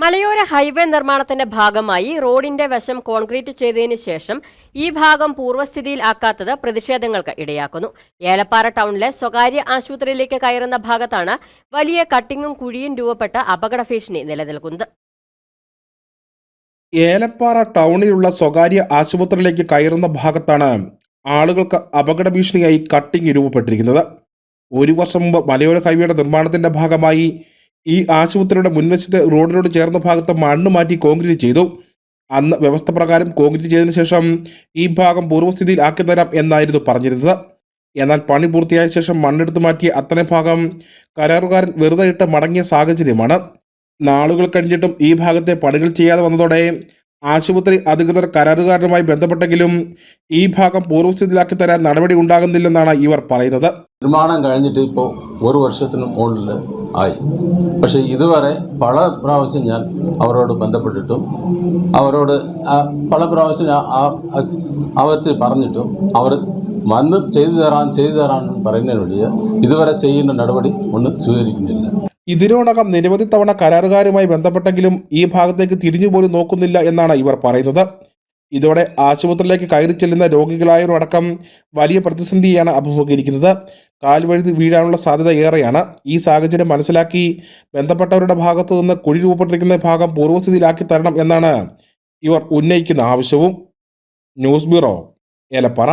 മലയോര ഹൈവേ നിർമ്മാണത്തിന്റെ ഭാഗമായി റോഡിന്റെ വശം കോൺക്രീറ്റ് ചെയ്തതിനു ശേഷം ഈ ഭാഗം പൂർവസ്ഥിതിയിൽ ആക്കാത്തത് പ്രതിഷേധങ്ങൾക്ക് ഇടയാക്കുന്നു. ഏലപ്പാറ ടൗണിലെ സ്വകാര്യ ആശുപത്രിയിലേക്ക് കയറുന്ന ഭാഗത്താണ് വലിയ കട്ടിങ്ങും കുഴിയും രൂപപ്പെട്ട അപകട ഭീഷണി നിലനിൽക്കുന്നത്. ഏലപ്പാറ ടൗണിലുള്ള സ്വകാര്യ ആശുപത്രിയിലേക്ക് കയറുന്ന ഭാഗത്താണ് ആളുകൾക്ക് അപകട ഭീഷണിയായി കട്ടിങ് രൂപപ്പെട്ടിരിക്കുന്നത്. ഒരു വർഷം മുമ്പ് മലയോര ഹൈവേയുടെ നിർമ്മാണത്തിന്റെ ഭാഗമായി ഈ ആശുപത്രിയുടെ മുൻവശത്തെ റോഡിനോട് ചേർന്ന ഭാഗത്ത് മണ്ണ് മാറ്റി കോൺക്രീറ്റ് ചെയ്തു. അന്ന് വ്യവസ്ഥ പ്രകാരം കോൺക്രീറ്റ് ചെയ്തതിനു ശേഷം ഈ ഭാഗം പൂർവസ്ഥിതിയിൽ ആക്കി തരാം എന്നായിരുന്നു പറഞ്ഞിരുന്നത്. എന്നാൽ പണി പൂർത്തിയായ ശേഷം മണ്ണെടുത്ത് മാറ്റിയ അത്തരം ഭാഗം കരാറുകാരൻ വെറുതെ ഇട്ട് മടങ്ങിയ സാഹചര്യമാണ്. നാളുകൾ കഴിഞ്ഞിട്ടും ഈ ഭാഗത്തെ പണികൾ ചെയ്യാതെ വന്നതോടെ ആശുപത്രി അധികൃതർ കരാറുകാരനുമായി ബന്ധപ്പെട്ടെങ്കിലും ഈ ഭാഗം പൂർവസ്ഥിതിയിലാക്കി തരാൻ നടപടി ഉണ്ടാകുന്നില്ലെന്നാണ് ഇവർ പറയുന്നത്. നിർമ്മാണം കഴിഞ്ഞിട്ട് ഇപ്പോൾ ഒരു വർഷത്തിന് മുകളിൽ ആയി. പക്ഷേ ഇതുവരെ പല പ്രാവശ്യം ഞാൻ അവരോട് ബന്ധപ്പെട്ടിട്ടും അവരോട് പല പ്രാവശ്യം അവർക്ക് പറഞ്ഞിട്ടും അവർ വന്ന് ചെയ്തു തരാൻ ചെയ്തു തരാൻ പറയുന്നതിനൊഴിയ ഇതുവരെ ചെയ്യുന്ന നടപടി ഒന്നും സ്വീകരിക്കുന്നില്ല. ഇതിനോടകം നിരവധി തവണ കരാറുകാരുമായി ബന്ധപ്പെട്ടെങ്കിലും ഈ ഭാഗത്തേക്ക് തിരിഞ്ഞുപോലും നോക്കുന്നില്ല എന്നാണ് ഇവർ പറയുന്നത്. ഇതോടെ ആശുപത്രിയിലേക്ക് കയറി ചെല്ലുന്ന രോഗികളായവരടക്കം വലിയ പ്രതിസന്ധിയാണ് അഭിമുഖീകരിക്കുന്നത്. കാൽവഴുതി വീഴാനുള്ള സാധ്യത ഏറെയാണ്. ഈ സാഹചര്യം മനസ്സിലാക്കി ബന്ധപ്പെട്ടവരുടെ ഭാഗത്തു നിന്ന് കുഴി രൂപപ്പെട്ടിരിക്കുന്ന ഭാഗം പൂർവസ്ഥിതിയിലാക്കി തരണം എന്നാണ് ഇവർ ഉന്നയിക്കുന്ന ആവശ്യവും. News bureau Elappara.